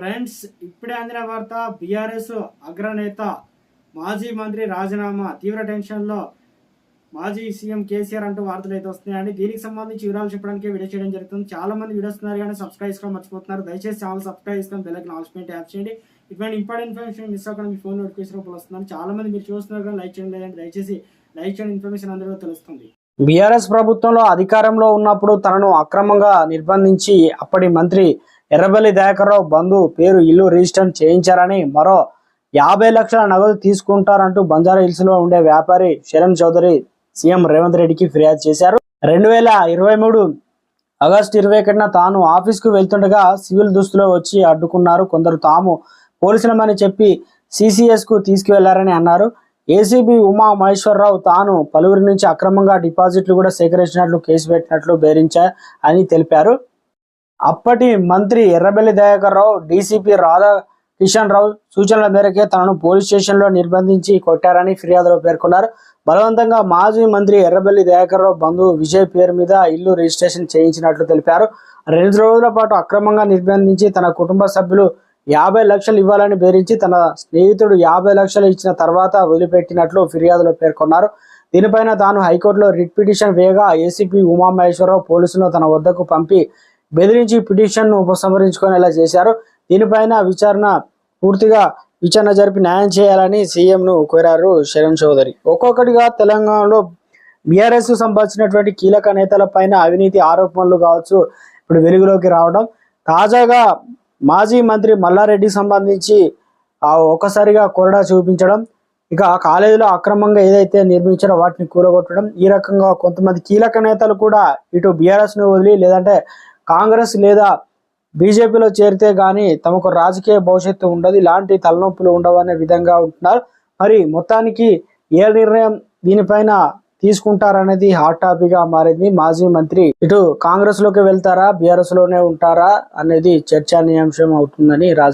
Friends ఇప్పుడే అందిన వార్త బీఆర్ఎస్ అగ్రనేత మాజీ మంత్రి రాజీనామా. తీవ్ర టెన్షన్లో మాజీ సీఎం కేసీఆర్ అంటూ వార్తలు అయితే వస్తున్నాయండి. దీనికి సంబంధించి వివరాలు చెప్పడానికి వీడియో చేయడం జరుగుతుంది. చాలా మంది వీడియోస్ ఉన్నారు కానీ సబ్స్క్రైబ్ చేసుకోవడం మర్చిపోతున్నారు. దయచేసి ఛానల్ సబ్స్క్రైబ్ చేసుకొని బెల్లకి నాల్స్మెంట్ ట్యాప్ చేయండి. ఇటువంటి ఇంపార్టెంట్ ఇన్ఫర్మేషన్ మిస్ అవ్వకుండా మీ ఫోన్ నోటిఫికేషన్ రూపంలో వస్తున్నాను చాలా మంది మీరు చూస్తున్నారు కానీ లైక్ చేయండి లేదంటే దయచేసి లైక్ చేయండి ఇన్ఫర్మేషన్ అందరికీ తెలుస్తుంది. బీఆర్ఎస్ ప్రభుత్వంలో అధికారంలో ఉన్నప్పుడు తనను అక్రమంగా నిర్బంధించి అప్పటి మంత్రి ఎర్రబెల్లి దయాకర్రావు బంధు పేరు ఇల్లు రిజిస్టర్ చేయించారని మరో యాభై లక్షల నగదు తీసుకుంటారంటూ బంజారా హిల్స్లో ఉండే వ్యాపారి శరణ్ చౌదరి సీఎం రేవంత్ రెడ్డికి ఫిర్యాదు చేశారు. రెండు వేల ఇరవై మూడు ఆగస్టు ఇరవై ఒకటిన తాను ఆఫీస్కు వెళ్తుండగా సివిల్ దుస్తులో వచ్చి అడ్డుకున్నారు. కొందరు తాము పోలీసులమని చెప్పి సిసిఎస్కు తీసుకువెళ్ళారని అన్నారు. ఏసీబీ ఉమా మహేశ్వరరావు తాను పలువురి నుంచి అక్రమంగా డిపాజిట్లు కూడా సేకరించినట్లు కేసు పెట్టినట్లు బెదిరించా అని తెలిపారు. అప్పటి మంత్రి ఎర్రబెల్లి దయాకర్ రావు డీసీపీ రాధా కిషన్ రావు సూచనల మేరకే తనను పోలీస్ స్టేషన్లో నిర్బంధించి కొట్టారని ఫిర్యాదులో పేర్కొన్నారు. బలవంతంగా మాజీ మంత్రి ఎర్రబెల్లి దయాకర్ రావు బంధువు విజయ్ పేరు మీద ఇల్లు రిజిస్ట్రేషన్ చేయించినట్లు తెలిపారు. రెండు రోజుల పాటు అక్రమంగా నిర్బంధించి తన కుటుంబ సభ్యులు యాభై లక్షలు ఇవ్వాలని బెదిరించి తన స్నేహితుడు యాభై లక్షలు ఇచ్చిన తర్వాత వదిలిపెట్టినట్లు ఫిర్యాదులో పేర్కొన్నారు. దీనిపైన తాను హైకోర్టులో రిట్ పిటిషన్ వేయగా ఏసీపీ ఉమామహేశ్వరరావు పోలీసులను తన వద్దకు పంపి బెదిరించి పిటిషన్ను ఉపసంహరించుకునేలా చేశారు దీనిపైన విచారణ పూర్తిగా విచారణ జరిపి న్యాయం చేయాలని సీఎంను కోరారు శరణ్ చౌదరి. ఒక్కొక్కటిగా తెలంగాణలో బీఆర్ఎస్ సంబంధించినటువంటి కీలక నేతల పైన అవినీతి ఆరోపణలు కావచ్చు ఇప్పుడు వెలుగులోకి రావడం. తాజాగా మాజీ మంత్రి మల్లారెడ్డికి సంబంధించి ఒక్కసారిగా కొరడా చూపించడం. ఇక ఆ కాలేజీలో అక్రమంగా ఏదైతే నిర్మించారో వాటిని కూలగొట్టడం. ఈ రకంగా కొంతమంది కీలక నేతలు కూడా ఇటు బీఆర్ఎస్ను వదిలి లేదంటే కాంగ్రెస్ లేదా బీజేపీలో చేరితే కానీ తమకు రాజకీయ భవిష్యత్తు ఉండదు ఇలాంటి తలనొప్పులు ఉండవనే విధంగా ఉంటున్నారు. మరి మొత్తానికి ఏ నిర్ణయం దీనిపైన తీసుకుంటారనేది హాట్ టాపిక్గా మారింది. మాజీ మంత్రి ఇటు కాంగ్రెస్లోకి వెళ్తారా బీఆర్ఎస్లోనే ఉంటారా అనేది చర్చనీయాంశం అవుతుందని రాజ